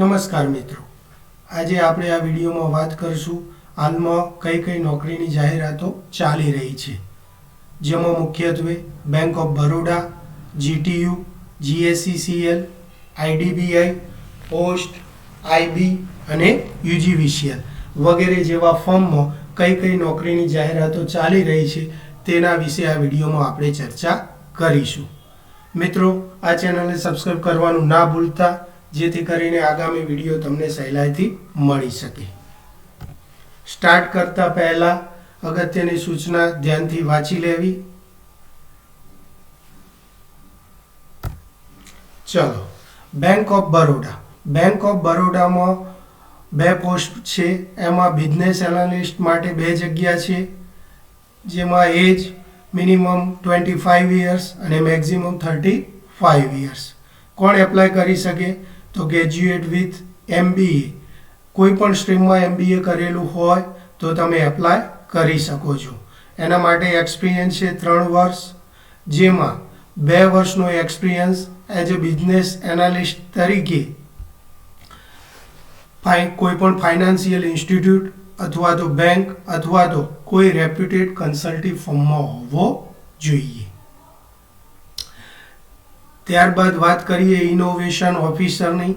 નમસ્કાર મિત્રો. આજે આપણે આ વિડીયોમાં વાત કરીશું હાલમાં કઈ કઈ નોકરીની જાહેરાતો ચાલી રહી છે. જેમાં મુખ્યત્વે bank of Baroda GTU GSCCL IDBI post IB અને યુજીવીસીએલ વગેરે જેવા ફોર્મમાં કઈ કઈ નોકરીની જાહેરાતો ચાલી રહી છે તેના વિશે આ વિડીયોમાં આપણે ચર્ચા કરીશું. મિત્રો, આ ચેનલને સબસ્ક્રાઈબ કરવાનું ના ભૂલતા જેથી કરીને આગામી વીડિયો તમને સહેલાઈથી મળી શકે. સ્ટાર્ટ કરતા પહેલા અગત્યની સૂચના ધ્યાનથી વાંચી લેવી. ચલો bank of Baroda bank of બરોડામાં બે પોસ્ટ છે. એમાં બિઝનેસ એનાલિસ્ટ માટે બે જગ્યા છે. જેમાં age minimum twenty five years અને મેક્ઝિમમ થર્ટી ફાઇવ યર્સ કોણ એપ્લાય કરી શકે? તો ગ્રેજ્યુએટ વિથ એમબીએ કોઈ પણ સ્ટ્રીમમાં એમબીએ કરેલું હોય તો તમે એપ્લાય કરી શકો છો. એના માટે એક્સપિરિયન્સ છે ત્રણ વર્ષ, જેમાં બે વર્ષનો experience as a business analyst તરીકે કોઈ પણ ફાઇનાન્સિયલ ઇન્સ્ટિટ્યૂટ અથવા તો બેંક અથવા તો કોઈ રેપ્યુટેડ કન્સલ્ટિંગ ફર્મમાં હોવો જોઈએ. ત્યારબાદ વાત કરીએ ઇનોવેશન ઓફિસરની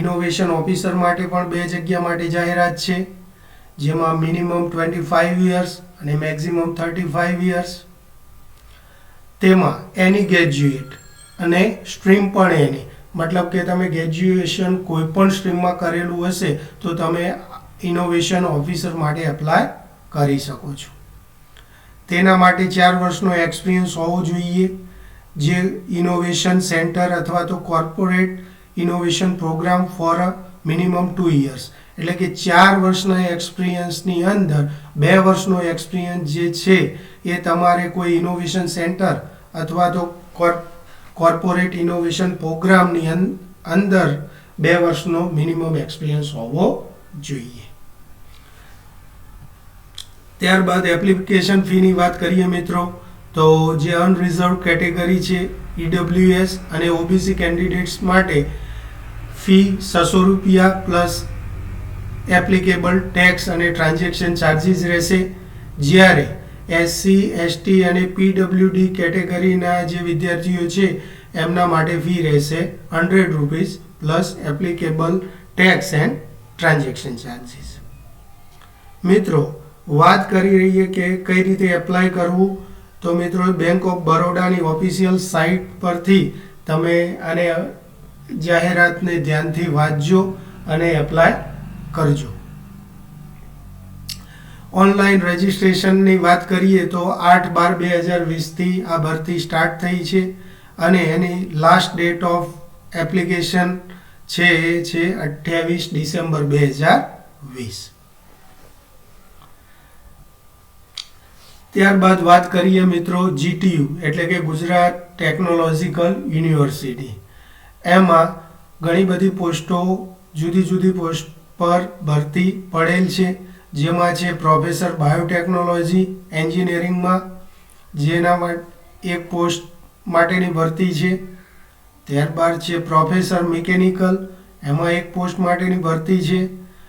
ઇનોવેશન ઓફિસર માટે પણ બે જગ્યા માટે જાહેરાત છે. જેમાં મિનિમમ ટ્વેન્ટી ફાઇવ યર્સ અને મેક્ઝિમમ થર્ટી ફાઇવ યર્સ તેમાં એની ગ્રેજ્યુએટ અને સ્ટ્રીમ પણ એની મતલબ કે તમે ગ્રેજ્યુએશન કોઈ પણ સ્ટ્રીમમાં કરેલું હશે, તો તમે ઇનોવેશન ઓફિસર માટે એપ્લાય કરી શકો છો. તેના માટે ચાર વર્ષનો એક્સપિરિયન્સ હોવો જોઈએ. જે ઇનોવેશન સેન્ટર અથવા તો corporate innovation programme for a minimum two years એટલે કે ચાર વર્ષના એક્સપિરિયન્સની અંદર બે વર્ષનો એક્સપિરિયન્સ જે છે, એ તમારે કોઈ ઇનોવેશન સેન્ટર અથવા તો કોર્પોરેટ ઇનોવેશન પ્રોગ્રામની અંદર બે વર્ષનો મિનિમમ એક્સપિરિયન્સ હોવો જોઈએ. ત્યારબાદ એપ્લિકેશન ફીની વાત કરીએ મિત્રો. તો જે અનરિઝર્વ કેટેગરી છે ઈડબ્લ્યુએસ અને ઓબીસી કેન્ડિડેટ્સ માટે ફી છસો રૂપિયા પ્લસ એપ્લિકેબલ ટેક્સ અને ટ્રાન્ઝેક્શન ચાર્જીસ રહેશે. જ્યારે એસસી એસટી અને પીડબ્લ્યુડી કેટેગરીના જે વિદ્યાર્થીઓ છે, એમના માટે ફી રહેશે hundred rupees plus applicable tax and transaction charges મિત્રો, વાત કરી રહીએ કે કઈ રીતે એપ્લાય કરવું? તો મિત્રો બેંક ઓફ બરોડાની ઓફિશિયલ સાઇટ પરથી તમે આને જાહેરાતને ધ્યાનથી વાંચજો અને એપ્લાય કરજો. ઓનલાઈન રજિસ્ટ્રેશનની વાત કરીએ તો આઠ બાર બે હજાર વીસથી આ ભરતી સ્ટાર્ટ થઈ છે અને એની લાસ્ટ ડેટ ઓફ એપ્લિકેશન છે એ છે અઠ્યાવીસ ડિસેમ્બર બે હજાર વીસ. ત્યારબાદ વાત કરીએ મિત્રો જીટીયુ એટલે કે ગુજરાત ટેકનોલોજીકલ યુનિવર્સિટી એમાં ઘણી બધી પોસ્ટો જુદી જુદી પોસ્ટ પર ભરતી પડેલ છે. જેમાં છે પ્રોફેસર બાયોટેકનોલોજી એન્જિનિયરિંગમાં, જેના એક પોસ્ટ માટેની ભરતી છે. ત્યારબાદ છે પ્રોફેસર મિકેનિકલ, એમાં એક પોસ્ટ માટેની ભરતી છે.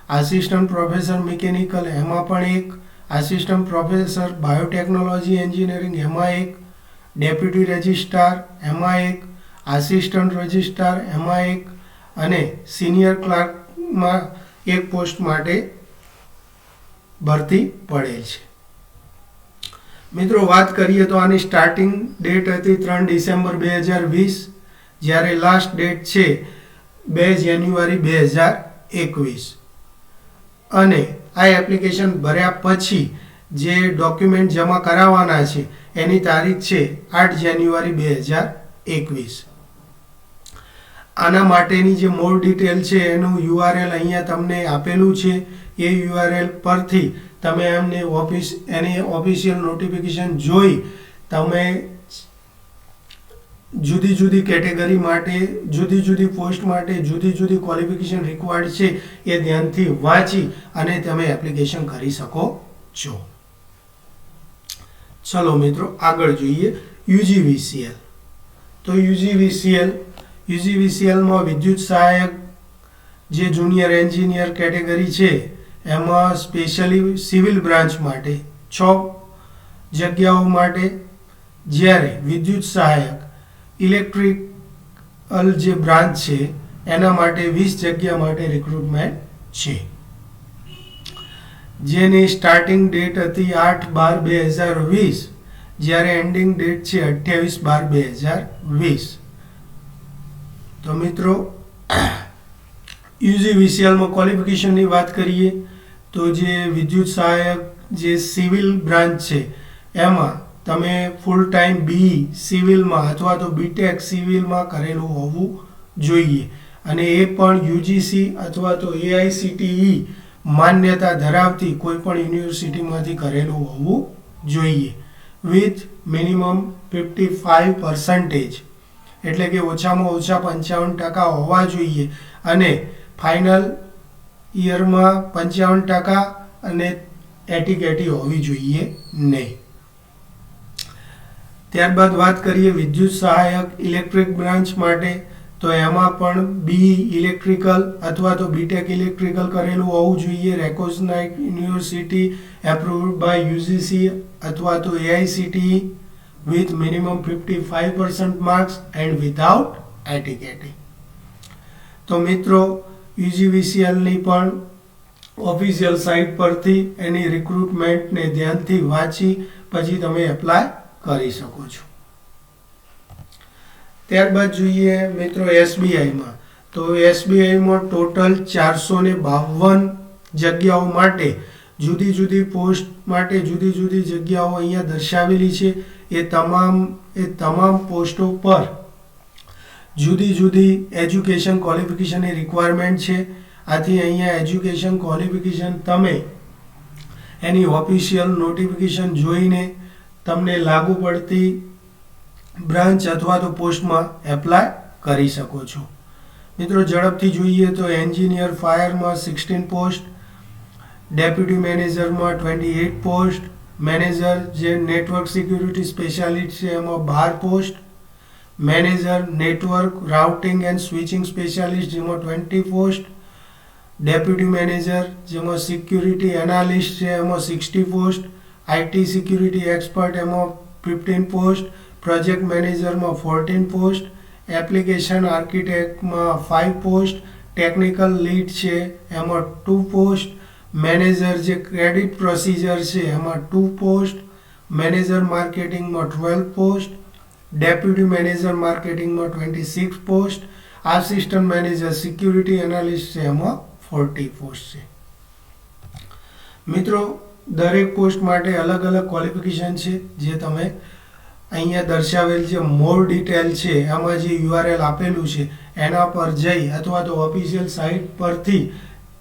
આસિસ્ટન્ટ પ્રોફેસર મિકેનિકલ, એમાં પણ એક આસિસ્ટન્ટ પ્રોફેસર બાયોટેકનોલોજી એન્જિનિયરિંગ એમાં એક ડેપ્યુટી રજિસ્ટ્રાર એમાં એક આસિસ્ટન્ટ રજિસ્ટ્રાર એમાં એક અને સિનિયર ક્લાર્કમાં એક પોસ્ટ માટે ભરતી પડેલ છે. મિત્રો, વાત કરીએ તો આની સ્ટાર્ટિંગ ડેટ હતી ત્રણ ડિસેમ્બર બે હજાર વીસ, જ્યારે લાસ્ટ ડેટ છે બે જાન્યુઆરી બે હજાર એકવીસ. અને આ એપ્લિકેશન ભર્યા પછી જે ડોક્યુમેન્ટ જમા કરાવવાના છે, એની તારીખ છે આઠ જાન્યુઆરી બે હજાર એકવીસ. આના માટેની જે મોર ડિટેલ છે, એનું યુઆરએલ અહીંયા તમને આપેલું છે. એ યુઆરએલ પરથી તમે એમને ઓફિસ, એની ઓફિશિયલ નોટિફિકેશન જોઈ તમે જુદી જુદી કેટેગરી માટે, જુદી જુદી પોસ્ટ માટે, જુદી જુદી ક્વોલિફિકેશન રિક્વાયર્ડ છે એ ધ્યાનથી વાંચી અને તમે એપ્લિકેશન કરી શકો છો. ચલો મિત્રો, આગળ જોઈએ. યુજીવીસીએલ. તો યુજીવીસીએલ, યુજીવીસીએલમાં વિદ્યુત સહાયક જે જુનિયર એન્જિનિયર કેટેગરી છે, એમાં સ્પેશિયલી સિવિલ બ્રાન્ચ માટે છ જગ્યાઓ માટે જ્યારે વિદ્યુત સહાયક ઇલેક્ટ્રિકલ જે બ્રાન્ચ છે, એના માટે વીસ જગ્યા માટે રિક્રુટમેન્ટ છે. જેની સ્ટાર્ટિંગ ડેટ હતી આઠ બાર બે હજાર વીસ, જ્યારે એન્ડિંગ ડેટ છે અઠ્યાવીસ બાર બે હજાર વીસ. તો મિત્રો, યુજી વીસીએલમાં ક્વોલિફિકેશનની વાત કરીએ, તો જે વિદ્યુત સહાયક જે સિવિલ બ્રાન્ચ છે, એમાં તમે ફૂલ ટાઈમ બી સિવિલમાં અથવા તો બીટેક સિવિલમાં કરેલું હોવું જોઈએ. અને એ પણ યુજીસી અથવા તો એઆઈસીટીઈ માન્યતા ધરાવતી કોઈપણ યુનિવર્સિટીમાંથી કરેલું હોવું જોઈએ. With minimum fifty five percentage એટલે કે ઓછામાં ઓછા પંચાવન ટકા હોવા જોઈએ. અને ફાઇનલ ઇયરમાં પંચાવન ટકા અને એટીકેટી હોવી જોઈએ નહીં. ત્યારબાદ વાત કરીએ વિદ્યુત સહાયક ઇલેક્ટ્રિક બ્રાન્ચ માટે, તો એમાં પણ બી ઇલેક્ટ્રિકલ અથવા તો બીટેક ઇલેક્ટ્રિકલ કરેલું હોવું જોઈએ. Recognised university approved by UGC અથવા તો AICT with minimum fifty five percent marks and without ATKT તો મિત્રો યુજીવીસીએલની પણ ઓફિશિયલ સાઇટ પરથી એની રિક્રુટમેન્ટને ધ્યાનથી વાંચી, પછી તમે એપ્લાય કરી શકો છો. ત્યારબાદ જોઈએ મિત્રો એસબીઆઈમાં. તો એસબીઆઈમાં ટોટલ ચારસો ને બાવન જગ્યાઓ માટે જુદી જુદી પોસ્ટ માટે જુદી જુદી જગ્યાઓ અહીંયા દર્શાવેલી છે. એ તમામ એ તમામ પોસ્ટો પર જુદી જુદી એજ્યુકેશન ક્વોલિફિકેશનની રિક્વાયરમેન્ટ છે. આથી અહીંયા એજ્યુકેશન ક્વોલિફિકેશન તમે એની ઓફિશિયલ નોટિફિકેશન જોઈને તમને લાગુ પડતી બ્રાન્ચ અથવા તો પોસ્ટમાં એપ્લાય કરી શકો છો. મિત્રો, ઝડપથી જોઈએ તો એન્જિનિયર ફાયરમાં સિક્સટીન પોસ્ટ, ડેપ્યુટી મેનેજરમાં ટ્વેન્ટી એટ પોસ્ટ, મેનેજર જે નેટવર્ક સિક્યુરિટી સ્પેશિયાલિસ્ટ છે એમાં બાર post, manager network routing and switching specialist જેમાં ટ્વેન્ટી પોસ્ટ, ડેપ્યુટી મેનેજર જેમાં સિક્યુરિટી એનાલિસ્ટ છે એમાં sixty post IT security expert એમાં ફિફ્ટીન પોસ્ટ, પ્રોજેક્ટ મેનેજરમાં ફોર્ટીન પોસ્ટ, એપ્લિકેશન આર્કિટેક્ટમાં ફાઇવ પોસ્ટ, ટેકનિકલ લીડ છે એમાં ટુ પોસ્ટ, મેનેજર જે ક્રેડિટ પ્રોસિજર છે એમાં two post, manager માર્કેટિંગમાં twelve post, deputy manager માર્કેટિંગમાં twenty six post, assistant manager security analyst છે એમાં ફોર્ટી પોસ્ટ છે. મિત્રો દરેક પોસ્ટ માટે અલગ અલગ ક્વોલિફિકેશન છે, જે તમે અહીંયા દર્શાવેલ જે મોર ડિટેલ છે એમાં જે યુઆરએલ આપેલું છે, એના પર જઈ અથવા તો ઓફિશિયલ સાઇટ પરથી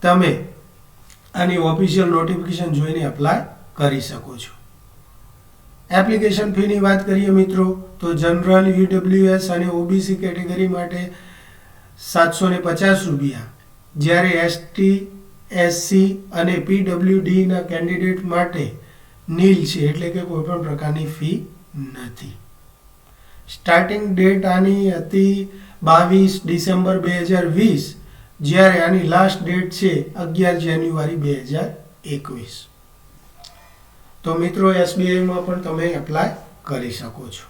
તમે આની ઓફિશિયલ નોટિફિકેશન જોઈને એપ્લાય કરી શકો છો. એપ્લિકેશન ફીની વાત કરીએ મિત્રો, તો જનરલ યુડબ્લ્યુએસ અને ઓબીસી કેટેગરી માટે સાતસો ને પચાસ રૂપિયા. જ્યારે એસટી એસસી અને પીડબ્લ્યુડીના કેન્ડિડેટ માટે નીલ છે, એટલે કે કોઈ પણ પ્રકારની ફી નથી. સ્ટાર્ટિંગ ડેટ આની હતી બાવીસ ડિસેમ્બર બે હજાર વીસ, જ્યારે આની લાસ્ટ ડેટ છે અગિયાર જાન્યુઆરી બે હજાર એકવીસ. તો મિત્રો એસબીઆઈમાં પણ તમે એપ્લાય કરી શકો છો.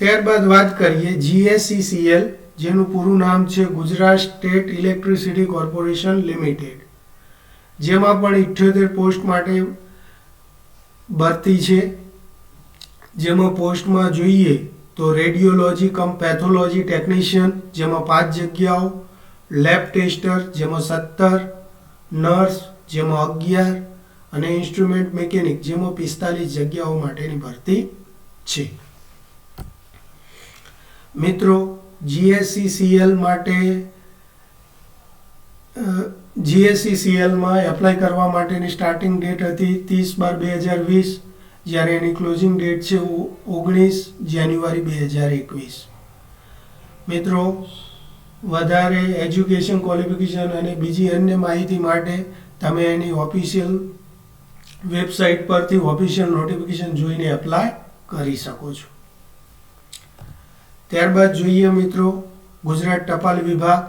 ત્યારબાદ વાત કરીએ જીએસસીસીએલ જેનું પૂરું નામ છે Gujarat state electricity corporation limited, જેમાં પણ ઇઠ્યોતેર પોસ્ટ માટે ભરતી છે. જેમાં પોસ્ટમાં જોઈએ તો રેડિયોલોજી કમ, પેથોલોજી ટેકનિશિયન, જેમાં પાંચ જગ્યાઓ, લેબ ટેસ્ટર, જેમાં સત્તર, નર્સ, જેમાં અગિયાર અને ઇન્સ્ટ્રુમેન્ટ મેકેનિક, જેમાં પિસ્તાલીસ જગ્યાઓ માટેની ભરતી છે. મિત્રો જીએસસીસીએલ માટે જીએસસીસીએલમાં એપ્લાય કરવા માટેની સ્ટાર્ટિંગ ડેટ હતી ત્રીસ બાર બે હજાર વીસ, જ્યારે એની ક્લોઝિંગ ડેટ છે ઓગણીસ જાન્યુઆરી બે હજાર એકવીસ. મિત્રો, વધારે એજ્યુકેશન ક્વોલિફિકેશન અને બીજી અન્ય માહિતી માટે તમે એની ઓફિશિયલ વેબસાઇટ પરથી ઓફિશિયલ નોટિફિકેશન જોઈને એપ્લાય કરી શકો છો. ત્યારબાદ જોઈએ મિત્રો ગુજરાત ટપાલ વિભાગ,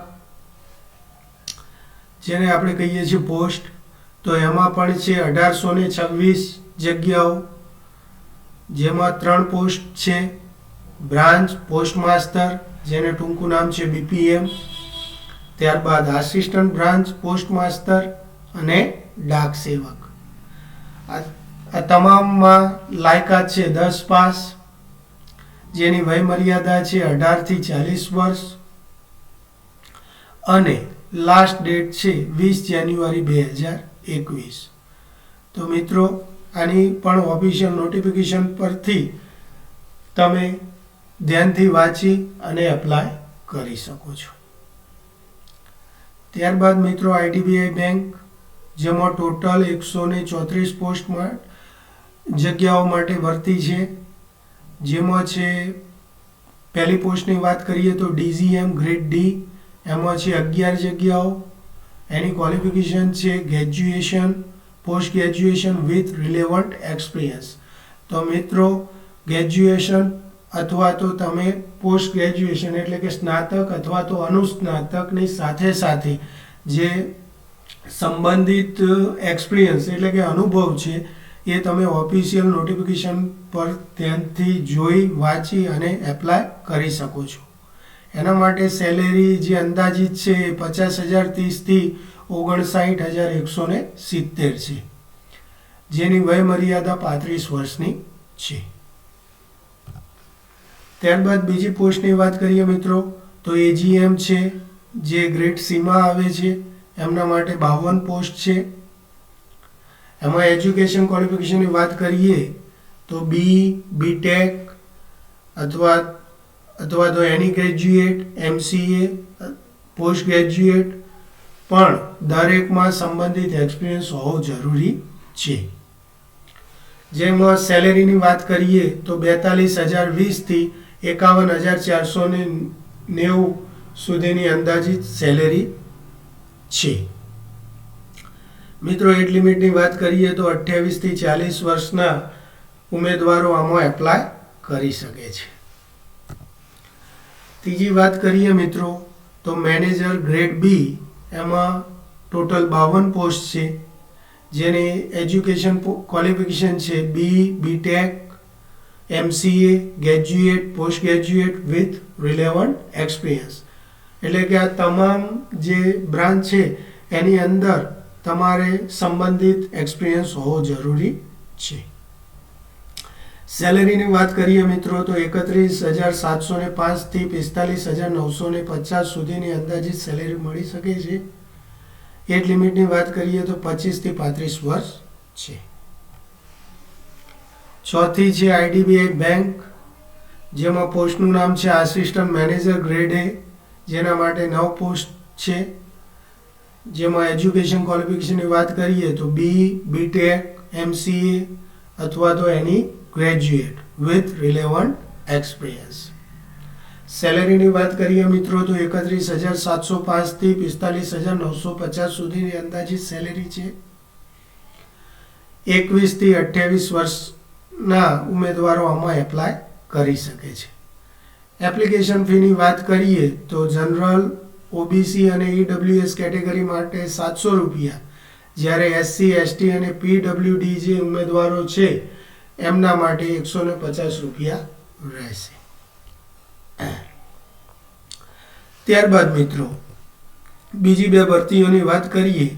જેને આપણે કહીએ છીએ પોસ્ટ. તો એમાં પણ છે અઢારસો ને છવ્વીસ જગ્યાઓ, જેમાં ત્રણ પોસ્ટ છે. બ્રાન્ચ પોસ્ટ માસ્ટર જેને ટૂંકું નામ છે બીપીએમ. ત્યારબાદ આસિસ્ટન્ટ બ્રાન્ચ પોસ્ટ માસ્ટર અને ડાક સેવક. આ તમામમાં લાયકાત છે દસ પાસ. જેની વયમર્યાદા છે અઢારથી ચાલીસ વર્ષ અને લાસ્ટ ડેટ છે વીસ જાન્યુઆરી બે હજાર એકવીસ. તો મિત્રો, આની પણ ઓફિશિયલ નોટિફિકેશન પરથી તમે ધ્યાનથી વાંચી અને એપ્લાય કરી શકો છો. ત્યારબાદ મિત્રો આઈડીબીઆઈ બેંક જેમાં ટોટલ એકસો ચોત્રીસ પોસ્ટ જગ્યાઓ માટે ભરતી છે. જેમાં છે, પહેલી પોસ્ટની વાત કરીએ તો ડીજીએમ ગ્રેડ ડી એમાં છે અગિયાર જગ્યાઓ. એની ક્વોલિફિકેશન છે graduation post graduation with relevant experience તો મિત્રો ગ્રેજ્યુએશન અથવા તો તમે પોસ્ટ ગ્રેજ્યુએશન એટલે કે સ્નાતક અથવા તો અનુસ્નાતકની સાથે સાથે જે સંબંધિત એક્સપિરિયન્સ એટલે કે અનુભવ છે એ તમે ઓફિશિયલ નોટિફિકેશન પર ધ્યાનથી જોઈ, વાંચી અને એપ્લાય કરી શકો છો. એના માટે સેલેરી જે અંદાજિત છે એ પચાસ હજાર ત્રીસથી ઓગણસાઠ હજાર એકસો ને સિત્તેર છે. જેની વયમર્યાદા પાંત્રીસ વર્ષની છે. ત્યારબાદ બીજી પોસ્ટની વાત કરીએ મિત્રો, તો એજીએમ છે, જે ગ્રેટ સીમાં આવે છે, એમના માટે બાવન પોસ્ટ છે. એમાં એજ્યુકેશન ક્વોલિફિકેશનની વાત કરીએ, તો બી બીટેક અથવા અથવા તો any graduate MCA post graduate પણ દરેકમાં સંબંધિત એક્સપિરિયન્સ હોવો જરૂરી છે. જેમાં સેલેરીની વાત કરીએ, તો બેતાલીસ હજાર વીસથી એકાવન હજાર ચારસો ને નેવું સુધીની અંદાજિત સેલેરી છે. મિત્રો એજ લિમિટની વાત કરીએ તો અઠ્યાવીસથી ચાલીસ વર્ષના ઉમેદવારો આમાં એપ્લાય કરી શકે છે. ત્રીજી વાત કરીએ મિત્રો, તો મેનેજર ગ્રેડ બી એમાં ટોટલ બાવન પોસ્ટ છે. જેની એજ્યુકેશન ક્વોલિફિકેશન છે B BTech MCA graduate post graduate with relevant experience એટલે કે આ તમામ જે બ્રાન્ચ છે, એની અંદર તમારે સંબંધિત એક્સપિરિયન્સ હોવો જરૂરી છે. સેલેરીની વાત કરીએ મિત્રો, તો એકત્રીસ હજાર સાતસો ને પાંચથી પિસ્તાલીસ હજાર નવસો ને પચાસ સુધીની અંદાજિત સેલેરી મળી શકે છે. એજ લિમિટની વાત કરીએ તો પચીસથી પાંત્રીસ વર્ષ છે. ચોથી છે આઈડીબીઆઈ બેંક જેમાં પોસ્ટનું નામ છે આસિસ્ટન્ટ મેનેજર ગ્રેડ એ જેના માટે નવ પોસ્ટ છે. જેમાં એજ્યુકેશન ક્વોલિફિકેશનની વાત કરીએ તો બી બીટેક એમસીએ અથવા તો any graduate with relevant experience સેલેરીની વાત કરીએ મિત્રો તો એકત્રીસ હજાર સાતસો પાંચથી પિસ્તાલીસ હજાર નવસો પચાસ સુધીની અંદાજિત સેલેરી છે. એકવીસથી અઠ્યાવીસ વર્ષના ઉમેદવારો આમાં એપ્લાય કરી શકે છે. એપ્લિકેશન ફીની વાત કરીએ તો જનરલ ઓબીસી અને ઈડબ્લ્યુએસ કેટેગરી માટે સાતસો રૂપિયા. જ્યારે એસસી, એસટી અને પીડબ્લ્યુડી જે ઉમેદવારો છે, એમના માટે એકસો ને પચાસ રૂપિયા રહેશે. ત્યારબાદ મિત્રો, બીજી બે ભરતીઓની વાત કરીએ,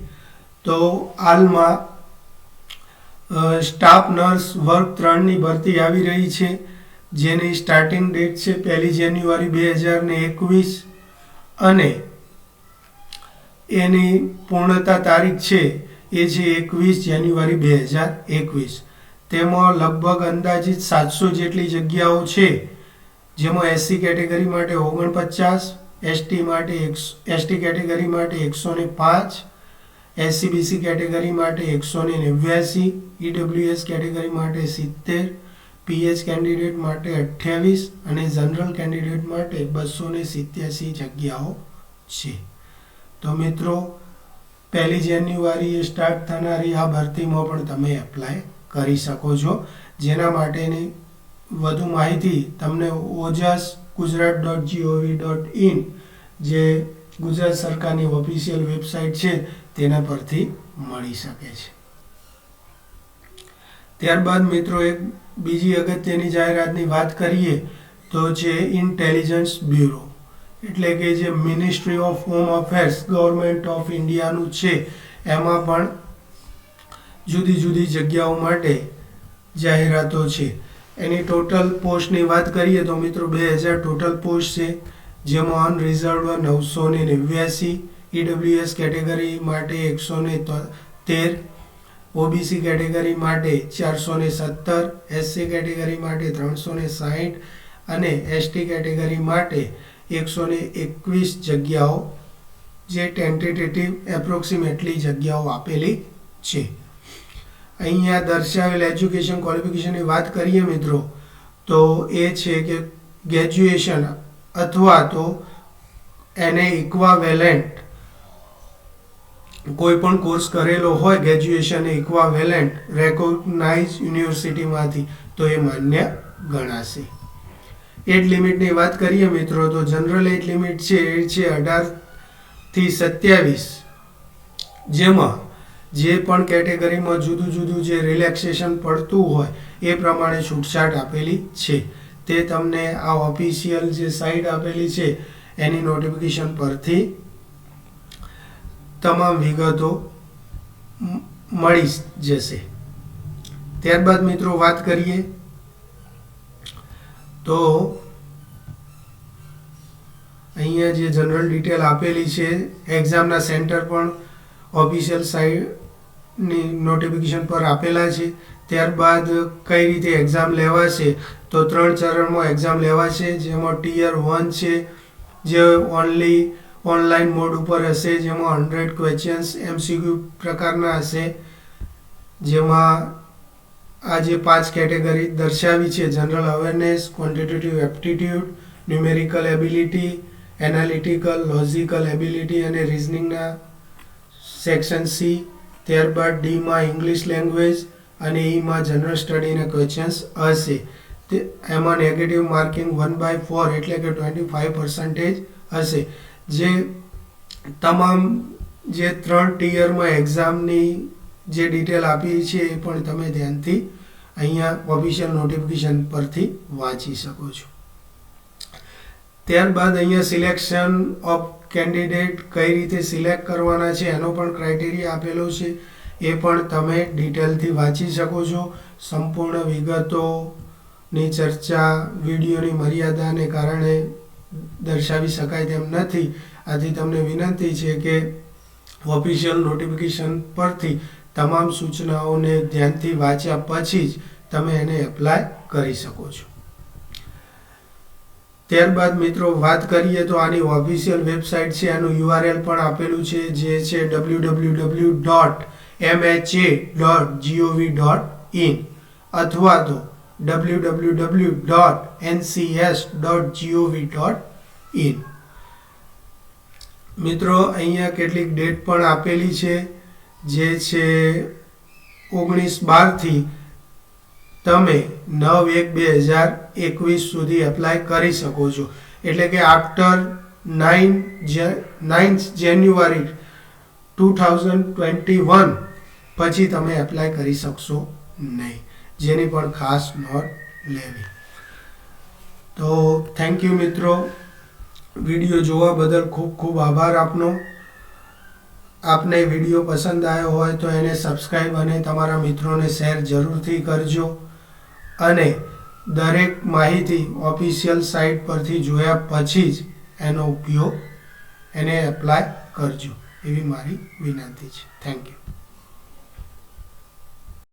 તો હાલમાં સ્ટાફ નર્સ વર્ગ ત્રણની ભરતી આવી રહી છે, જેની સ્ટાર્ટિંગ ડેટ છે પહેલી જાન્યુઆરી બે હજાર એકવીસ. અને એની પૂર્ણતા તારીખ છે એ છે એકવીસ જાન્યુઆરી બે હજાર એકવીસ. તેમાં લગભગ અંદાજિત સાતસો જેટલી જગ્યાઓ છે, જેમાં એસસી કેટેગરી માટે ઓગણપચાસ, એસટી માટે એસટી કેટેગરી માટે એકસો ને પાંચ, એસસી, બીસી કેટેગરી માટે એકસો ને નેવ્યાસી, ઈડબ્લ્યુએસ કેટેગરી માટે સિત્તેર પીએચ કેન્ડિડેટ માટે અઠ્યાવીસ અને જનરલ કેન્ડિડેટ માટે બસો ને સિત્યાસી જગ્યાઓ છે. તો મિત્રો, પહેલી જાન્યુઆરીએ સ્ટાર્ટ થનારી આ ભરતીમાં પણ તમે એપ્લાય કરી શકો છો. જેના માટેની વધુ માહિતી તમને Ojas Gujarat dot GOV dot in જે ગુજરાત સરકારની ઓફિશિયલ વેબસાઇટ છે, તેના પરથી મળી શકે છે. ત્યારબાદ મિત્રો એક બીજી અગત્યની જાહેરાતની વાત કરીએ તો છે ઇન્ટેલિજન્સ બ્યુરો એટલે કે જે ministry of home affairs government of ઇન્ડિયાનું છે, એમાં પણ જુદી જુદી જગ્યાઓ માટે જાહેરાતો છે. એની ટોટલ પોસ્ટની વાત કરીએ તો મિત્રો બે હજાર ટોટલ પોસ્ટ છે, જેમાં અનરિઝર્વ નવસો ને નેવ્યાસી ઈડબ્લ્યુએસ કેટેગરી માટે એકસો ને તેર ઓબીસી કેટેગરી માટે ચારસો ને સત્તર, એસસી કેટેગરી માટે ત્રણસો ને સાહીઠ અને એસટી કેટેગરી માટે એકસો ને એકવીસ જગ્યાઓ જે ટેન્ટેટેટિવ એપ્રોક્સિમેટલી જગ્યાઓ આપેલી છે. અહીંયા દર્શાવેલ એજ્યુકેશન ક્વોલિફિકેશનની વાત કરીએ મિત્રો, તો એ છે કે ગ્રેજ્યુએશન અથવા તો એને ઇક્વાવેલેન્ટ કોઈ પણ કોર્સ કરેલો હોય ગ્રેજ્યુએશન ઇક્વાવેલેન્ટ રેકોગ્નાઇઝ યુનિવર્સિટીમાંથી તો એ માન્ય ગણાશે. એજ લિમિટની વાત કરીએ મિત્રો, તો જનરલ એજ લિમિટ છે એ છે અઢારથી સત્યાવીસ. જેમાં જે પણ કેટેગરીમાં જુદું જુદું જે રિલેક્સેશન પડતું હોય, એ પ્રમાણે છૂટછાટ આપેલી છે. તે તમને આ ઓફિશિયલ જે સાઇટ આપેલી છે, એની નોટિફિકેશન પરથી તમામ વિગતો મળી જશે. ત્યારબાદ મિત્રો વાત કરીએ તો અહીંયા જે જનરલ ડિટેલ આપેલી છે, એક્ઝામના સેન્ટર પણ ઓફિશિયલ સાઇટની નોટિફિકેશન પર આપેલા છે. ત્યારબાદ કઈ રીતે એક્ઝામ લેવાશે, તો ત્રણ ચરણમાં એક્ઝામ લેવાશે, જેમાં ટીયર વન છે, જે ઓનલી ઓનલાઈન મોડ ઉપર હશે, જેમાં હંડ્રેડ ક્વેશ્ચન્સ એમસીક્યુ પ્રકારના હશે, જેમાં આ જે પાંચ કેટેગરી દર્શાવી છે general awareness quantitative aptitude numerical ability analytical logical ability અને રિઝનિંગના સેક્શન સી ત્યારબાદ ડીમાં ઇંગ્લિશ લેંગ્વેજ અને ઈમાં જનરલ સ્ટડીના ક્વેશ્ચન્સ હશે. તે એમાં negative marking one by four એટલે કે ટ્વેન્ટી ફાઇવ પર્સન્ટેજ હશે. જે તમામ જે ત્રણ ટીયરમાં એક્ઝામની જે ડિટેલ આપી છે એ પણ તમે ધ્યાનથી અહીંયા ઓફિશિયલ નોટિફિકેશન પરથી વાંચી શકો છો. ત્યારબાદ અહીંયા સિલેક્શન ઓફ કેન્ડિડેટ કઈ રીતે સિલેક્ટ કરવાના છે એનો પણ ક્રાઇટેરિયા આપેલો છે. એ પણ તમે ડિટેલથી વાંચી શકો છો. સંપૂર્ણ વિગતોની ચર્ચા, વિડીયોની મર્યાદાને કારણે દર્શાવી શકાય તેમ નથી. આથી તમને વિનંતી છે કે ઓફિશિયલ નોટિફિકેશન પરથી તમામ સૂચનાઓને ધ્યાનથી વાંચ્યા પછી જ તમે એને એપ્લાય કરી શકો છો. ત્યારબાદ મિત્રો, વાત કરીએ તો આની ઓફિશિયલ વેબસાઇટ છે. આનું યુઆરએલ પણ આપેલું છે, જે છે W W W dot M H A dot GOV dot in અથવા તો ઇન મિત્રો, અહીંયા કેટલીક ડેટ પણ આપેલી છે, જે છે ઓગણીસ બારથી તમે નવ એક બે હજાર એકવીસ સુધી એપ્લાય કરી શકો છો. એટલે કે after nine ninth January two thousand twenty one પછી તમે એપ્લાય કરી શકશો નહીં. જેની પણ ખાસ નોટ લેવી. તો થેન્ક યુ મિત્રો. વીડિયો જોવા બદલ ખૂબ ખૂબ આભાર આપનો. આપને વીડિયો પસંદ આવ્યો હોય તો એને સબસ્ક્રાઈબ અને તમારા મિત્રોને શેર જરૂરથી કરજો. અને દરેક માહિતી ઓફિશિયલ સાઇટ પરથી જોયા પછી જ એનો ઉપયોગ એને એપ્લાય કરજો. એવી મારી વિનંતી છે. Thank you